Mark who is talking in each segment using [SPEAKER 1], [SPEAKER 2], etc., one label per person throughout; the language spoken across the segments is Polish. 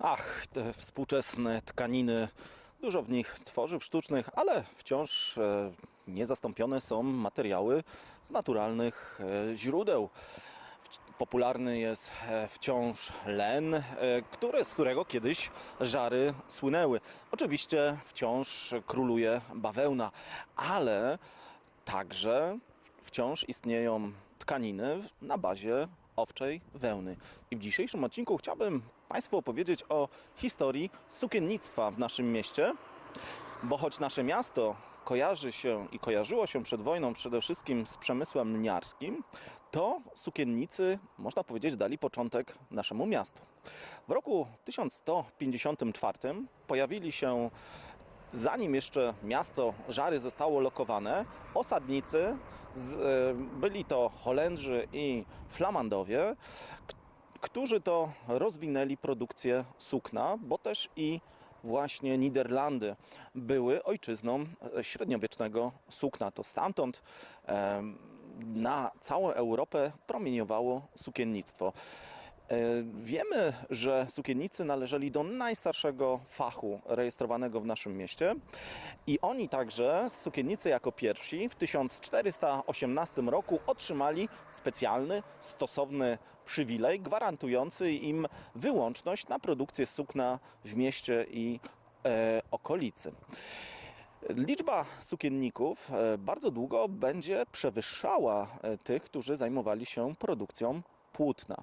[SPEAKER 1] Ach, te współczesne tkaniny, dużo w nich tworzyw sztucznych, ale wciąż e, niezastąpione są materiały z naturalnych e, źródeł. Popularny jest e, wciąż len, który, z którego kiedyś żary słynęły. Oczywiście wciąż króluje bawełna, ale także wciąż istnieją tkaniny na bazie owczej wełny. I w dzisiejszym odcinku chciałbym Państwu opowiedzieć o historii sukiennictwa w naszym mieście, bo choć nasze miasto kojarzy się i kojarzyło się przed wojną przede wszystkim z przemysłem lniarskim, to sukiennicy, można powiedzieć, dali początek naszemu miastu. W roku 1154 pojawili się zanim jeszcze miasto Żary zostało lokowane, osadnicy, e, byli to Holendrzy i Flamandowie, którzy to rozwinęli produkcję sukna, bo też i właśnie Niderlandy były ojczyzną e, średniowiecznego sukna. To stamtąd em, na całą Europę promieniowało sukiennictwo. E, Wiemy, że sukiennicy należeli do najstarszego fachu rejestrowanego w naszym mieście i oni także, sukiennicy jako pierwsi, w 1418 roku otrzymali specjalny, stosowny przywilej gwarantujący im wyłączność na produkcję sukna w mieście i e, okolicy. Liczba sukienników e, bardzo długo będzie przewyższała e, tych, którzy zajmowali się produkcją płótna.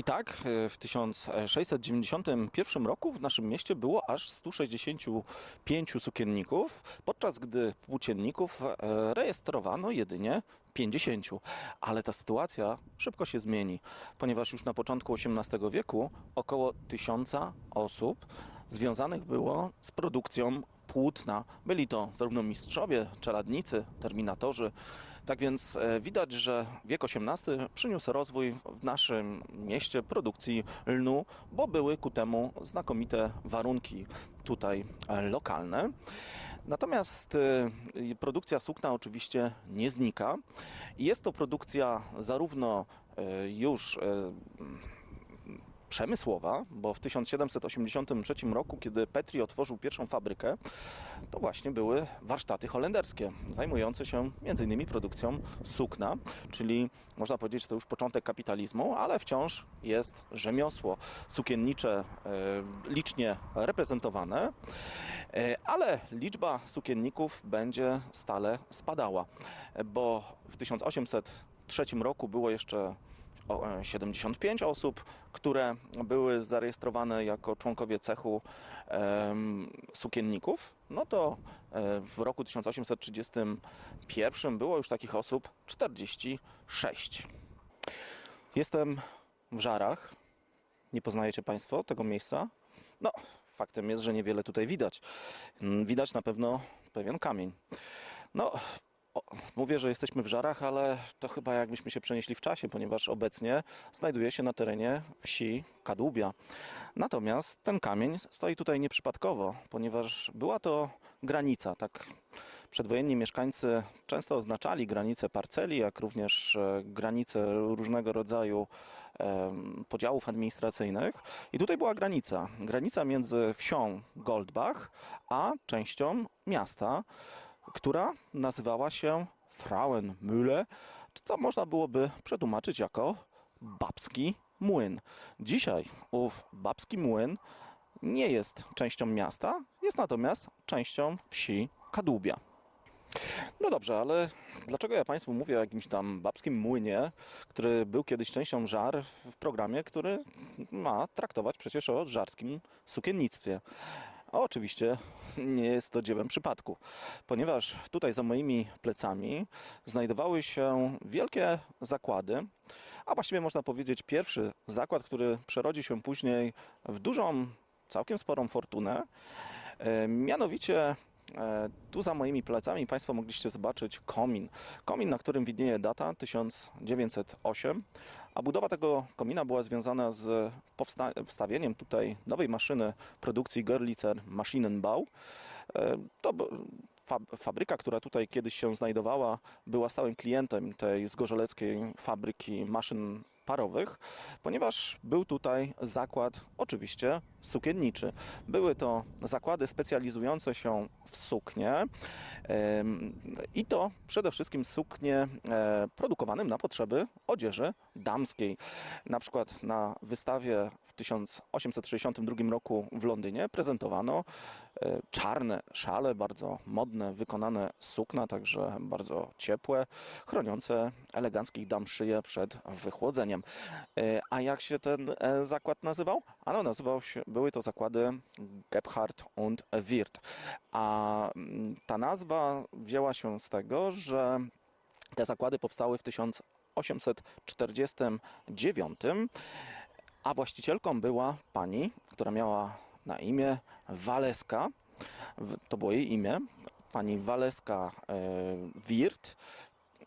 [SPEAKER 1] I tak e, w 1691 roku w naszym mieście było aż 165 sukienników, podczas gdy płócienników e, rejestrowano jedynie 50. Ale ta sytuacja szybko się zmieni, ponieważ już na początku XVIII wieku około tysiąca osób związanych było z produkcją płótna. Byli to zarówno mistrzowie, czeladnicy, terminatorzy. Tak więc e, widać, że wiek XVIII przyniósł rozwój w naszym mieście produkcji lnu, bo były ku temu znakomite warunki tutaj e, lokalne. Natomiast e, produkcja sukna oczywiście nie znika. Jest to produkcja zarówno już przemysłowa, bo w 1783 roku, kiedy Petri otworzył pierwszą fabrykę, to właśnie były warsztaty holenderskie, zajmujące się m.in. produkcją sukna, czyli można powiedzieć, że to już początek kapitalizmu, ale wciąż jest rzemiosło sukiennicze e, licznie reprezentowane, e, ale liczba sukienników będzie stale spadała, bo w 1803 roku było jeszcze 75 osób, które były zarejestrowane jako członkowie cechu sukienników, no to e, w roku 1831 było już takich osób 46. Jestem w Żarach. Nie poznajecie Państwo tego miejsca? No, faktem jest, że niewiele tutaj widać. Mm, Widać na pewno pewien kamień. No, mówię, że jesteśmy w Żarach, ale to chyba jakbyśmy się przenieśli w czasie, ponieważ obecnie znajduje się na terenie wsi Kadłubia. Natomiast ten kamień stoi tutaj nieprzypadkowo, ponieważ była to granica. Tak przedwojenni mieszkańcy często oznaczali granice parceli, jak również e, granice różnego rodzaju podziałów administracyjnych. I tutaj była granica. Granica między wsią Goldbach a częścią miasta, która nazywała się Frauenmühle, co można byłoby przetłumaczyć jako babski młyn. Dzisiaj ów babski młyn nie jest częścią miasta, jest natomiast częścią wsi Kadłubia. No dobrze, ale dlaczego ja Państwu mówię o jakimś tam babskim młynie, który był kiedyś częścią żar w programie, który ma traktować przecież o żarskim sukiennictwie? A oczywiście nie jest to dziełem przypadku, ponieważ tutaj za moimi plecami znajdowały się wielkie zakłady, a właściwie można powiedzieć pierwszy zakład, który przerodzi się później w dużą, całkiem sporą fortunę. E, Mianowicie Tu za moimi plecami Państwo mogliście zobaczyć komin. Komin, na którym widnieje data 1908, a budowa tego komina była związana z wstawieniem tutaj nowej maszyny produkcji Görlitzer Maschinenbau. E, To fabryka, która tutaj kiedyś się znajdowała, była stałym klientem tej zgorzeleckiej fabryki maszyn parowych, ponieważ był tutaj zakład oczywiście sukienniczy. Były to zakłady specjalizujące się w suknie i to przede wszystkim suknie e, produkowanym na potrzeby odzieży damskiej. Na przykład na wystawie w 1862 roku w Londynie prezentowano e, czarne szale, bardzo modne, wykonane sukna, także bardzo ciepłe, chroniące eleganckich dam szyję przed wychłodzeniem. E, A jak się ten zakład nazywał? Ano, nazywał się, były to zakłady Gebhardt und Wirth. A mm, ta nazwa wzięła się z tego, że te zakłady powstały w 1849, a właścicielką była pani, która miała na imię Waleska. To było jej imię. Pani Waleska e, Wirth.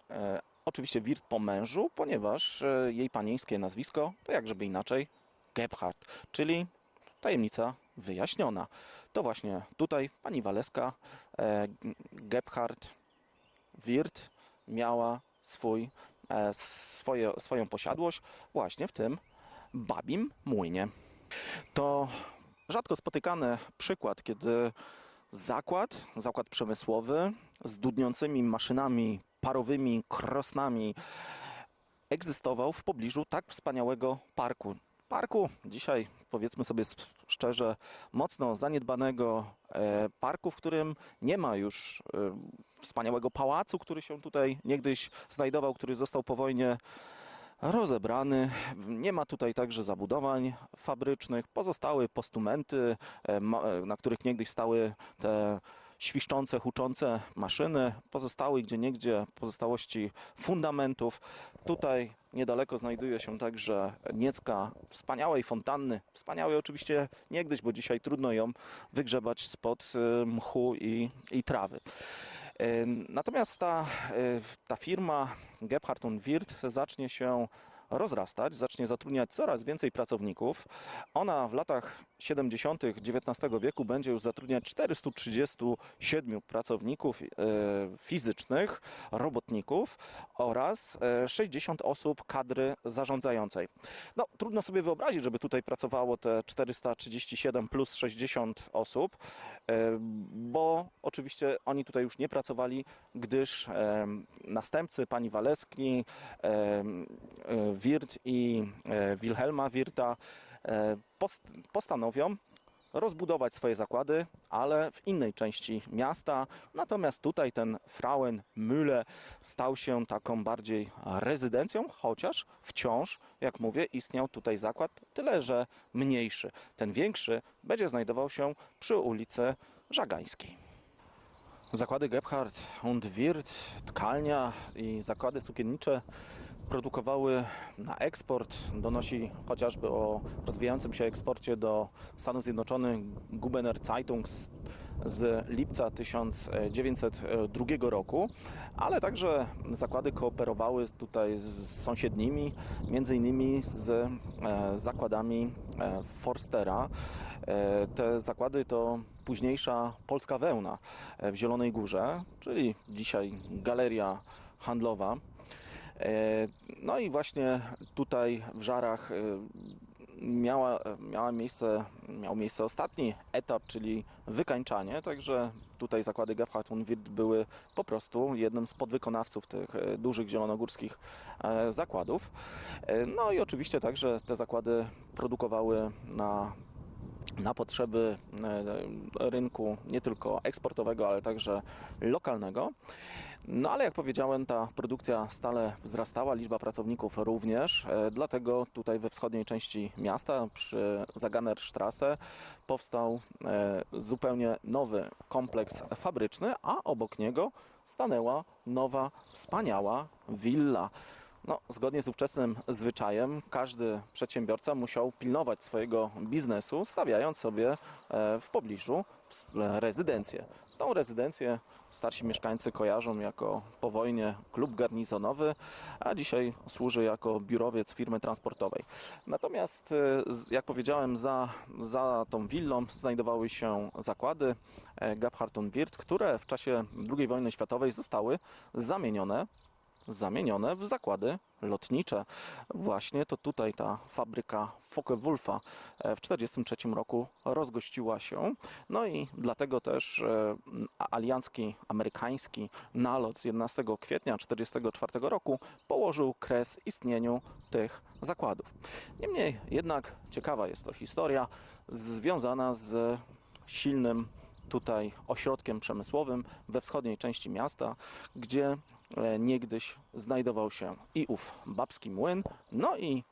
[SPEAKER 1] E, oczywiście Wirth po mężu, ponieważ e, jej panieńskie nazwisko to jak żeby inaczej Gebhardt, czyli tajemnica wyjaśniona. To właśnie tutaj pani Waleska e, Gebhardt Wirth miała swój, e, swoje, swoją posiadłość właśnie w tym babim młynie. To rzadko spotykany przykład, kiedy zakład, zakład przemysłowy z dudniącymi maszynami parowymi, krosnami egzystował w pobliżu tak wspaniałego parku. Parku dzisiaj, powiedzmy sobie szczerze, mocno zaniedbanego e, parku, w którym nie ma już e, wspaniałego pałacu, który się tutaj niegdyś znajdował, który został po wojnie rozebrany. Nie ma tutaj także zabudowań fabrycznych. Pozostały postumenty, e, na których niegdyś stały te świszczące, huczące maszyny. Pozostały gdzie niegdzie pozostałości fundamentów. Tutaj niedaleko znajduje się także niecka wspaniałej fontanny. Wspaniałej oczywiście niegdyś, bo dzisiaj trudno ją wygrzebać spod e, mchu i, i trawy. E, Natomiast ta, e, ta firma Gebhardt und Wirth zacznie się rozrastać, zacznie zatrudniać coraz więcej pracowników. Ona w latach 70. XIX wieku będzie już zatrudniać 437 pracowników e, fizycznych, robotników oraz e, 60 osób kadry zarządzającej. No, trudno sobie wyobrazić, żeby tutaj pracowało te 437 plus 60 osób, e, bo oczywiście oni tutaj już nie pracowali, gdyż e, następcy pani Waleski, Wirth i e, Wilhelma Wirta e, post, postanowią rozbudować swoje zakłady, ale w innej części miasta. Natomiast tutaj ten Frauenmühle stał się taką bardziej rezydencją, chociaż wciąż, jak mówię, istniał tutaj zakład, tyle że mniejszy. Ten większy będzie znajdował się przy ulicy Żagańskiej. Zakłady Gebhardt und Wirth, tkalnia i zakłady sukiennicze produkowały na eksport. Donosi chociażby o rozwijającym się eksporcie do Stanów Zjednoczonych Gubener Zeitung z, z lipca 1902 roku, ale także zakłady kooperowały tutaj z sąsiednimi, między innymi z e, zakładami e, Forstera. E, te zakłady to późniejsza polska wełna w Zielonej Górze, czyli dzisiaj galeria handlowa. E, No i właśnie tutaj w Żarach e, miała, miała miejsce, miał miejsce ostatni etap, czyli wykańczanie, także tutaj zakłady Gebhardt und Wirth były po prostu jednym z podwykonawców tych e, dużych zielonogórskich zakładów. No i oczywiście także te zakłady produkowały na na potrzeby e, rynku nie tylko eksportowego, ale także lokalnego. No ale jak powiedziałem, ta produkcja stale wzrastała, liczba pracowników również, e, dlatego tutaj we wschodniej części miasta przy Zaganerstrasse powstał e, zupełnie nowy kompleks fabryczny, a obok niego stanęła nowa, wspaniała willa. No, zgodnie z ówczesnym zwyczajem, każdy przedsiębiorca musiał pilnować swojego biznesu, stawiając sobie e, w pobliżu e, rezydencję. Tą rezydencję starsi mieszkańcy kojarzą jako po wojnie klub garnizonowy, a dzisiaj służy jako biurowiec firmy transportowej. Natomiast, e, jak powiedziałem, za, za tą willą znajdowały się zakłady Gebhardt und Wirth, które w czasie II wojny światowej zostały zamienione zamienione w zakłady lotnicze. Właśnie to tutaj ta fabryka Focke-Wulfa e, w 1943 roku rozgościła się. No i dlatego też e, aliancki, amerykański nalot z 11 kwietnia 1944 roku położył kres istnieniu tych zakładów. Niemniej jednak ciekawa jest to historia związana z silnym tutaj ośrodkiem przemysłowym we wschodniej części miasta, gdzie e, niegdyś znajdował się i ów babski młyn, no i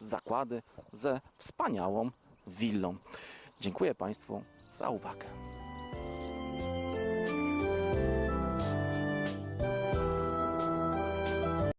[SPEAKER 1] zakłady ze wspaniałą willą. Dziękuję Państwu za uwagę.